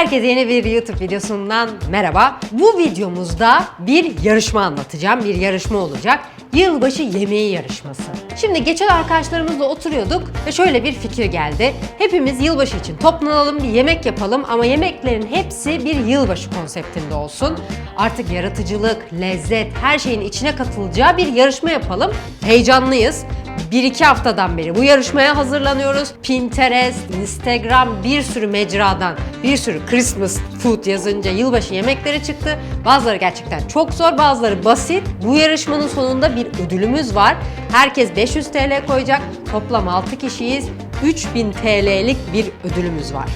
Herkese yeni bir YouTube videosundan merhaba. Bu videomuzda bir yarışma anlatacağım. Bir yarışma olacak. Yılbaşı yemeği yarışması. Şimdi geçen arkadaşlarımızla oturuyorduk ve şöyle bir fikir geldi. Hepimiz yılbaşı için toplanalım, bir yemek yapalım ama yemeklerin hepsi bir yılbaşı konseptinde olsun. Artık yaratıcılık, lezzet, her şeyin içine katılacağı bir yarışma yapalım. Heyecanlıyız. 1-2 haftadan beri bu yarışmaya hazırlanıyoruz. Pinterest, Instagram bir sürü mecradan bir sürü Christmas food yazınca yılbaşı yemekleri çıktı. Bazıları gerçekten çok zor, bazıları basit. Bu yarışmanın sonunda bir ödülümüz var. Herkes 500 TL koyacak. Toplam 6 kişiyiz. 3000 TL'lik bir ödülümüz var.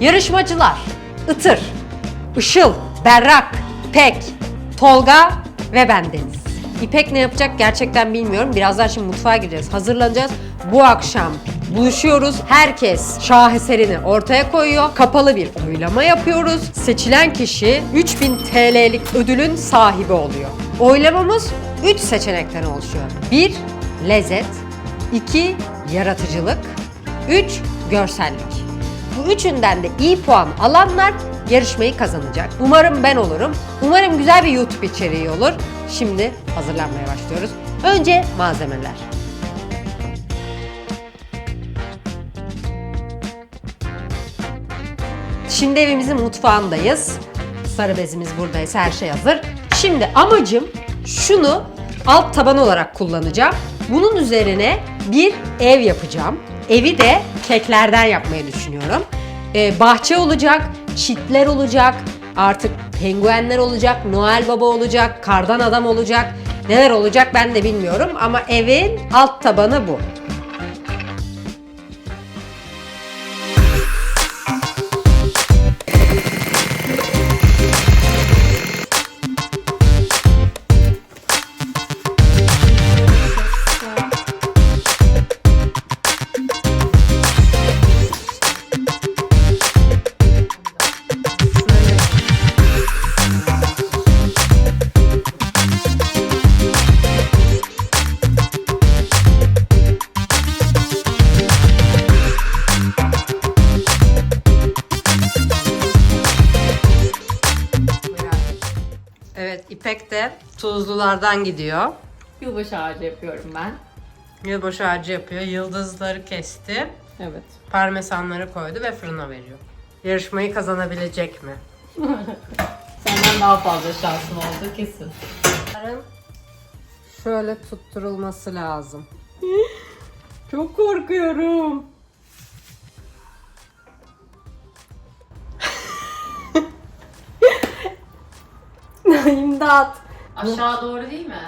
Yarışmacılar Itır, Işıl, Berrak, Pek, Tolga ve bendeniz. İpek ne yapacak gerçekten bilmiyorum. Birazdan şimdi mutfağa gireceğiz. Hazırlanacağız. Bu akşam buluşuyoruz. Herkes şaheserini ortaya koyuyor. Kapalı bir oylama yapıyoruz. Seçilen kişi 3000 TL'lik ödülün sahibi oluyor. Oylamamız 3 seçenekten oluşuyor. 1. Lezzet 2. Yaratıcılık 3. Görsellik. Bu üçünden de iyi puan alanlar yarışmayı kazanacak. Umarım ben olurum. Umarım güzel bir YouTube içeriği olur. Şimdi hazırlanmaya başlıyoruz. Önce malzemeler. Şimdi evimizin mutfağındayız. Sarı bezimiz buradaysa her şey hazır. Şimdi amacım şunu alt taban olarak kullanacağım. Bunun üzerine bir ev yapacağım. Evi de keklerden yapmayı düşünüyorum. Ee, bahçe olacak, çitler olacak, artık penguenler olacak, Noel Baba olacak, kardan adam olacak. Neler olacak ben de bilmiyorum ama evin alt tabanı bu. Evet İpek de tuzlulardan gidiyor. Yılbaşı ağacı yapıyorum ben. Yılbaşı ağacı yapıyor. Yıldızları kesti. Evet. Parmesanları koydu ve fırına veriyor. Yarışmayı kazanabilecek mi? Senden daha fazla şansın oldu kesin. Şöyle tutturulması lazım. Çok korkuyorum. İmdat. Aşağı doğru değil mi?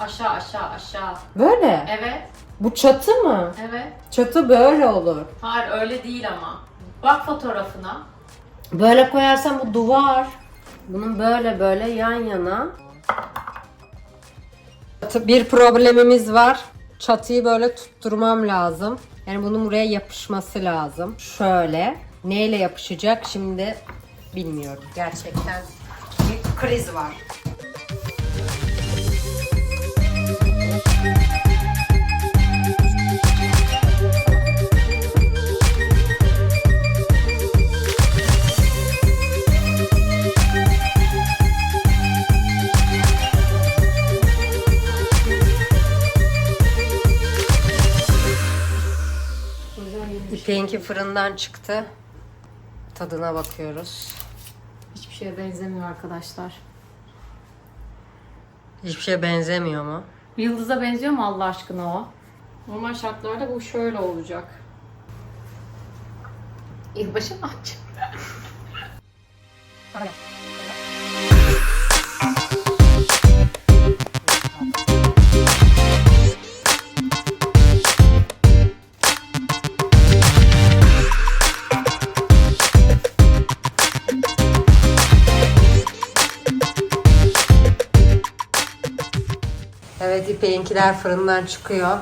Aşağı aşağı aşağı. Böyle. Evet. Bu çatı mı? Evet. Çatı böyle olur. Hayır öyle değil ama. Bak fotoğrafına. Böyle koyarsan bu duvar. Bunun böyle böyle yan yana. Çatı- Bir problemimiz var. Çatıyı böyle tutturmam lazım. Yani bunun buraya yapışması lazım. Şöyle. Neyle yapışacak şimdi bilmiyorum. Gerçekten kriz var. İpek'inki fırından çıktı. Tadına bakıyoruz. Hiçbir şeye benzemiyor arkadaşlar. Hiçbir şeye benzemiyor mu? Yıldız'a benziyor mu Allah aşkına o? Normal şartlarda bu şöyle olacak. Yılbaşı ağacı. Evet İpek'inkiler fırından çıkıyor.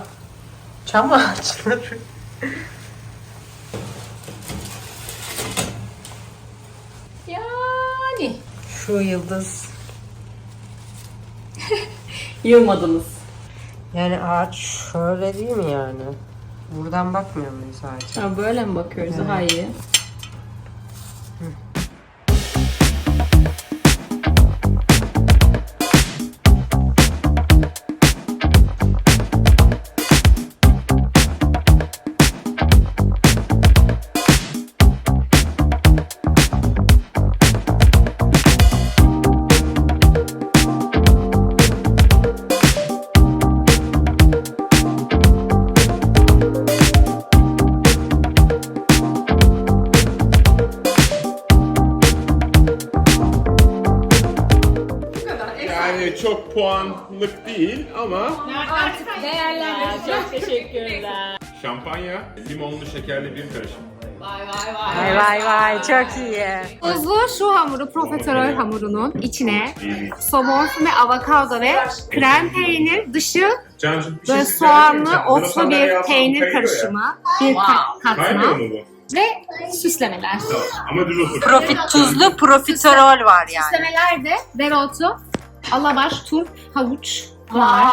Çam ağaçları. Yani. Şu yıldız. Yılmadınız. Yani ağaç şöyle değil mi yani? Buradan bakmıyor muyuz ağaca? Ha, böyle mi bakıyoruz? Daha iyi. Çok puanlık değil ama Artık değerlendir. Çok teşekkürler. şampanya, limonlu şekerli bir karışım. Vay vay vay. Vay vay vay çok iyi. Tuzlu şu hamuru profiterol hamurunun içine somon ve avokado ve krem peynir dışı Cancığım bir şey böyle söyleyeceğim. soğanlı bunu otlu bir peynir kayıyor ya. karışımı bir Kaymıyor katma mu bu? ve süslemeler. Tamam. Ama düz otur. Profit tuzlu profiterol var yani. Süslemeler de dereotu, alabaş, turp, havuç var.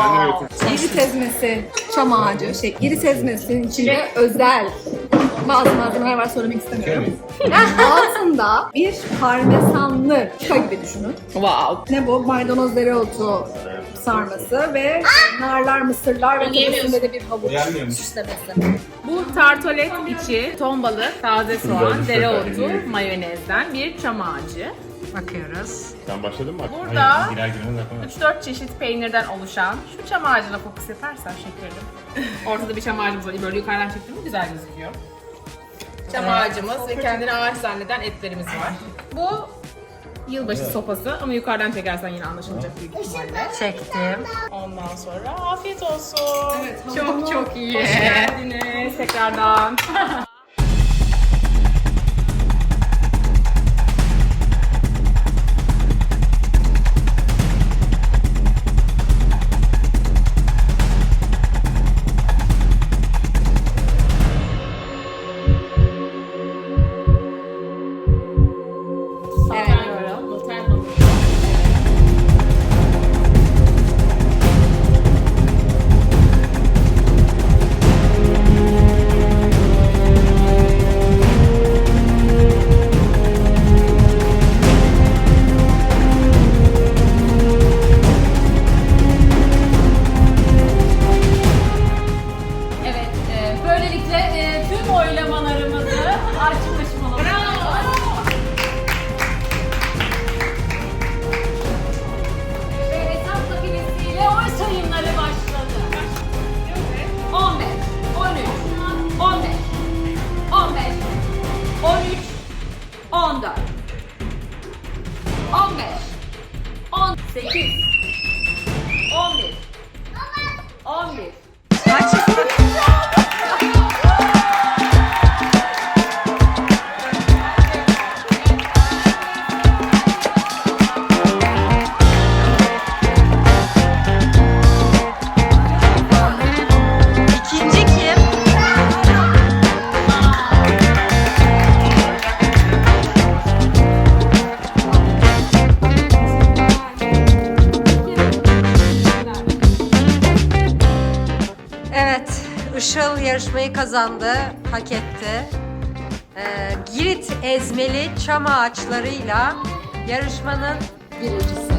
Nereye otur? İri ezmesi, çam ağacı, şey, iri ezmesinin içinde özel bazı malzemeler var söylemek istemiyorum. Altında bir parmesanlı şaka gibi düşünün. Wow. Ne bu? Maydanoz dereotu sarması ve narlar, mısırlar ve tepesinde de bir havuç süslemesi. Bu tartolet içi ton balık, taze soğan, dereotu, mayonezden bir çam ağacı. Bakıyoruz. Sen başladın mı? Burada 3-4 çeşit peynirden oluşan şu çam ağacına fokus yaparsan şekerim. Ortada bir çam ağacımız var. Böyle yukarıdan çektiğimde güzel gözüküyor. Çam ağacımız ve kendini ağaç zanneden etlerimiz var. Bu yılbaşı sopası ama yukarıdan çekersen yine anlaşılacak büyük ihtimalle. Çektim. Ondan sonra afiyet olsun. çok çok iyi. Hoş geldiniz tekrardan. yarışmayı kazandı, hak etti. Ee, Girit ezmeli çam ağaçlarıyla yarışmanın Birincisi.